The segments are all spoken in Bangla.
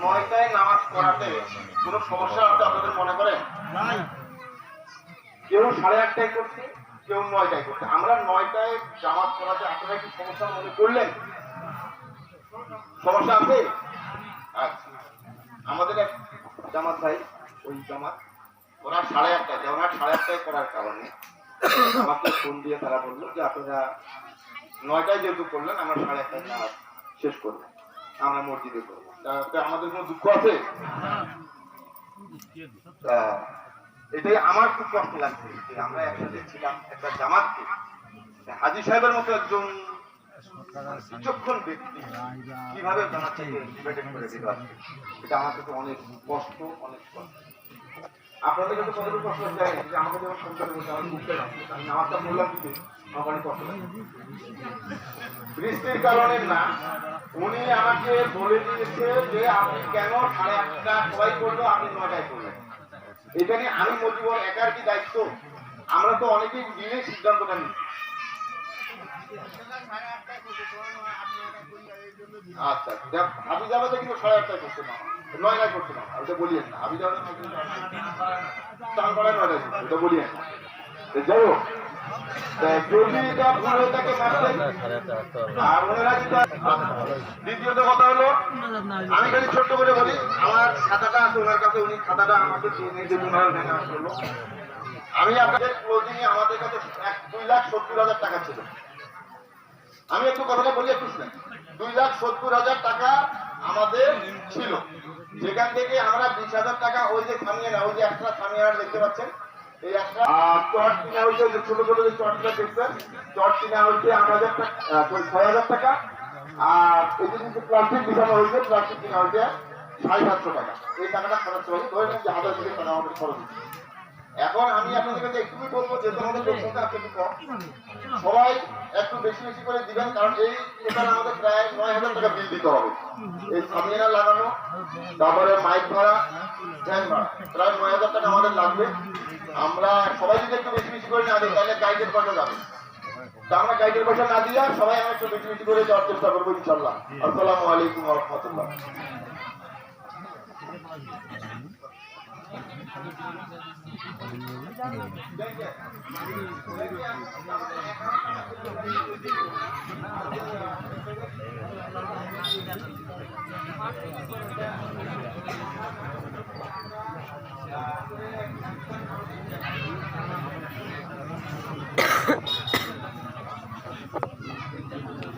নয়টায় নামাজ পড়াতে কোনো সমস্যা আছে আপনাদের মনে করেন কেউ সাড়ে আটটায় করছে কেউ নয়টায় করছে। আমরা নয়টায় জামাত পড়াতে আপনারা কি সমস্যা মনে করলেন? সমস্যা আছে? আচ্ছা। আমাদের এক জামাত ভাই ওই জামাত ওরা সাড়ে আটটায় সাড়ে আটটায় করার কারণে আমাকে ফোন দিয়ে তারা বলল যে আপনারা নয়টায় যেহেতু করলেন আমরা সাড়ে আটটায় নামাজ শেষ করব। আমরা মসজিদে করব আমাদের কোনো দুঃখ আছে? এটাই আমার খুব কষ্ট লাগছে যে আমরা একসাথে ছিলাম একটা জামাতকে। হাজি সাহেবের মতো একজন বিচক্ষণ ব্যক্তি কীভাবে জামাত এটা আমার কাছে অনেক কষ্ট অনেক কষ্ট। কষ্ট যে আমাকে আমি বুঝতে পারছি বৃষ্টির কারণে না, উনি আমাকে বলে দিয়েছে যে আপনি কেন আপনি এটা নিয়ে আমি মজিবর একার কি দায়িত্ব? আমরা তো অনেকেই মিলে সিদ্ধান্তটা নিই আচ্ছা যদি দ্বিতীয়ত কথা হলো, আমি খালি ছোট্ট করে বলি, আমার খাতাটা আছে, ওনার কাছে উনি খাতাটা আমাকে আমি আপনাদের ক্লোজিং আমাদের কাছে এক দুই লাখ সত্তর হাজার টাকা ছিল। আমি একটু কথাটা বলি, একটু শুনেন। দুই লাখ সত্তর হাজার টাকা আমাদের ছিল। যেখান থেকে আমরা বিশ হাজার টাকা ওই যে থামিয়ে না ওই যে একটা থামিয়ে দেখতে পাচ্ছেন? এই একটা ছোট ছোট যে চটটা দেখছেন, চট কিনা হয়েছে টাকা ছয় হাজার টাকা। আর এই যে প্লাস্টিক হয়েছে প্লাস্টিক কিনা হয়েছে সাড়ে সাতশো টাকা। এই টাকাটা খরচ হয়েছে ধরে নিন যে হাজার থেকে আমাদের খরচ। এখন আমি আপনাদের কাছে একটুই বলব যে তোমাদের লোকসংখ্যা আছে একটু কম। সবাই একটু বেশি বেশি করে দিবেন কারণ এই টোটাল আমাদের প্রায় নয় হাজার টাকা বিল দিতে হবে। এই সামিয়ানা লাগানো তারপরে মাইক ভাড়া ফ্যান ভাড়া প্রায় নয় হাজার টাকা আমাদের লাগবে। আমরা সবাই যদি একটু বেশি বেশি করে না দিই তাহলে গাইডের পয়সা যাবে। তা আমরা গাইডের পয়সা না দিয়ে সবাই আমরা একটু বেশি বেশি করে যাওয়ার চেষ্টা করব ইনশাল্লাহ আসসালামু আলাইকুম রহমতুল্লাহ।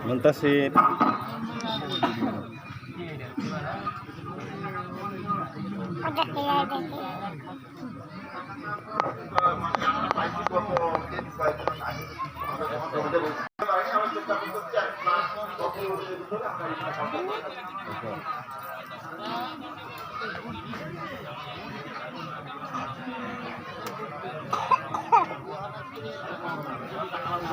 Mantasip. Ada kelihatan. আপনার